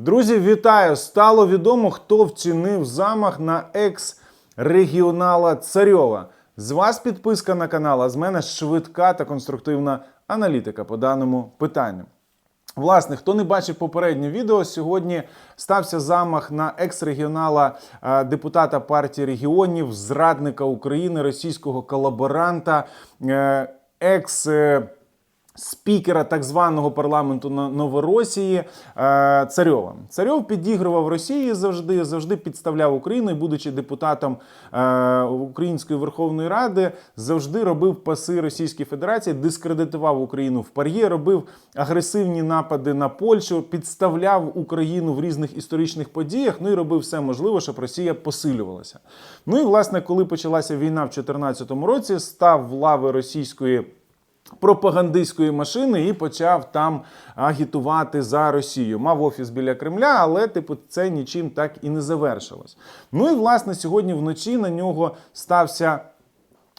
Друзі, вітаю! Стало відомо, хто вчинив замах на екс-регіонала Царьова. З вас підписка на канал, а з мене швидка та конструктивна аналітика по даному питанню. Власне, хто не бачив попереднє відео, сьогодні стався замах на екс-регіонала е, депутата партії регіонів, зрадника України, російського колаборанта, е, екс. Спікера так званого парламенту на- Новоросії е, Царьова. Царьов підігрував Росії завжди, завжди підставляв Україну, і будучи депутатом е, Української Верховної Ради, завжди робив паси Російській Федерації, дискредитував Україну в пар'є, робив агресивні напади на Польщу, підставляв Україну в різних історичних подіях. Ну і робив все можливе, щоб Росія посилювалася. Ну і власне, коли почалася війна в 2014 році, став в лави російської пропагандистської машини і почав там агітувати за Росію. Мав офіс біля Кремля, але типу це нічим так і не завершилось. Ну і власне сьогодні вночі на нього стався.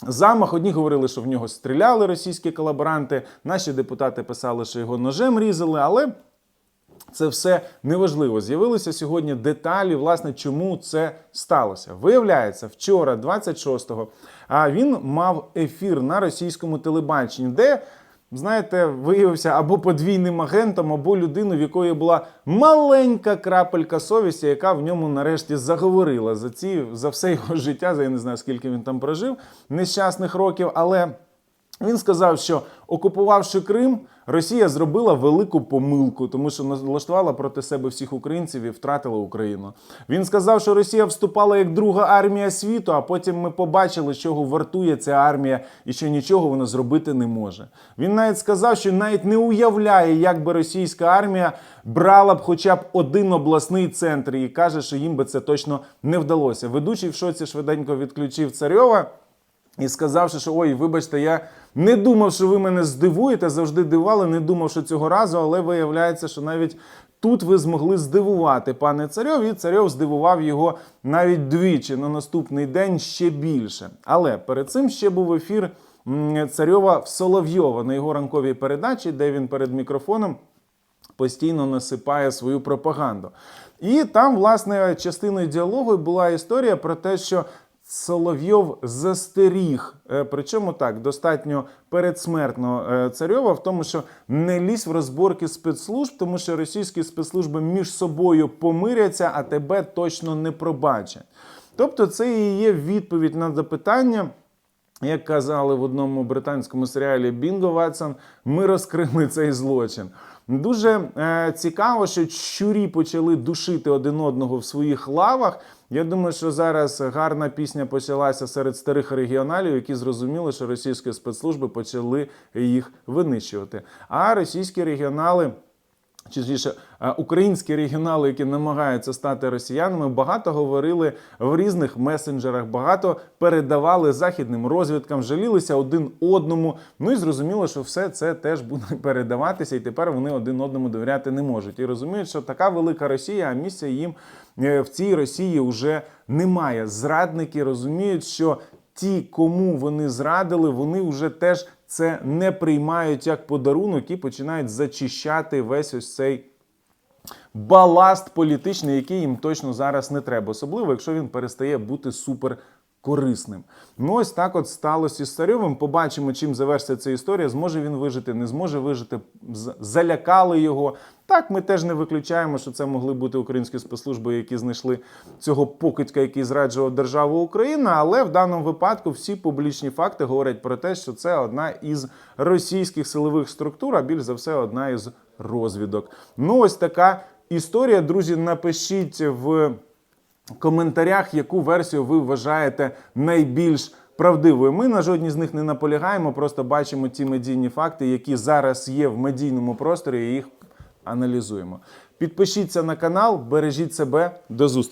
Замах одні говорили, що в нього стріляли російські колаборанти. Наші депутати писали, що його ножем різали, але це все неважливо. З'явилися сьогодні деталі, власне, чому це сталося. Виявляється, вчора, 26-го, а він мав ефір на російському телебаченні, де. Знаєте, виявився або подвійним агентом, або людиною, в якої була маленька крапелька совісті, яка в ньому нарешті заговорила за ці за все його життя. За я не знаю, скільки він там прожив нещасних років. Але він сказав, що окупувавши Крим, Росія зробила велику помилку, тому що налаштувала проти себе всіх українців і втратила Україну. Він сказав, що Росія вступала як друга армія світу, а потім ми побачили, чого вартує ця армія і що нічого вона зробити не може. Він навіть сказав, що навіть не уявляє, як би російська армія брала б хоча б один обласний центр, і каже, що їм би це точно не вдалося. Ведучий в шоці швиденько відключив царьова. І сказавши, що ой, вибачте, я не думав, що ви мене здивуєте, завжди дивували, не думав, що цього разу, але виявляється, що навіть тут ви змогли здивувати пане царьов, і царьов здивував його навіть двічі на наступний день ще більше. Але перед цим ще був ефір царьова в Соловйова на його ранковій передачі, де він перед мікрофоном постійно насипає свою пропаганду. І там, власне, частиною діалогу була історія про те, що Соловйов застеріг, е, причому так достатньо передсмертно е, царьова в тому, що не лізь в розборки спецслужб, тому що російські спецслужби між собою помиряться, а тебе точно не пробачать. Тобто, це і є відповідь на запитання. Як казали в одному британському серіалі Бінго Ватсон, ми розкрили цей злочин. Дуже е, цікаво, що щурі почали душити один одного в своїх лавах. Я думаю, що зараз гарна пісня почалася серед старих регіоналів, які зрозуміли, що російські спецслужби почали їх винищувати. А російські регіонали. Точніше, е, українські регіонали, які намагаються стати росіянами, багато говорили в різних месенджерах, багато передавали західним розвідкам, жалілися один одному. Ну і зрозуміло, що все це теж буде передаватися, і тепер вони один одному довіряти не можуть. І розуміють, що така велика Росія, а місця їм е, в цій Росії вже немає. Зрадники розуміють, що ті, кому вони зрадили, вони вже теж це не приймають як подарунок і починають зачищати весь ось цей баласт політичний, який їм точно зараз не треба, особливо якщо він перестає бути супер. Корисним. Ну, ось так от сталося з Царьовим. Побачимо, чим завершиться ця історія. Зможе він вижити, не зможе вижити. Залякали його. Так, ми теж не виключаємо, що це могли бути українські спецслужби, які знайшли цього покидька, який зраджував державу Україна. Але в даному випадку всі публічні факти говорять про те, що це одна із російських силових структур, а більш за все, одна із розвідок. Ну, ось така історія. Друзі, напишіть в коментарях, яку версію ви вважаєте найбільш правдивою. Ми на жодній з них не наполягаємо, просто бачимо ті медійні факти, які зараз є в медійному просторі, і їх аналізуємо. Підпишіться на канал, бережіть себе, до зустрічі.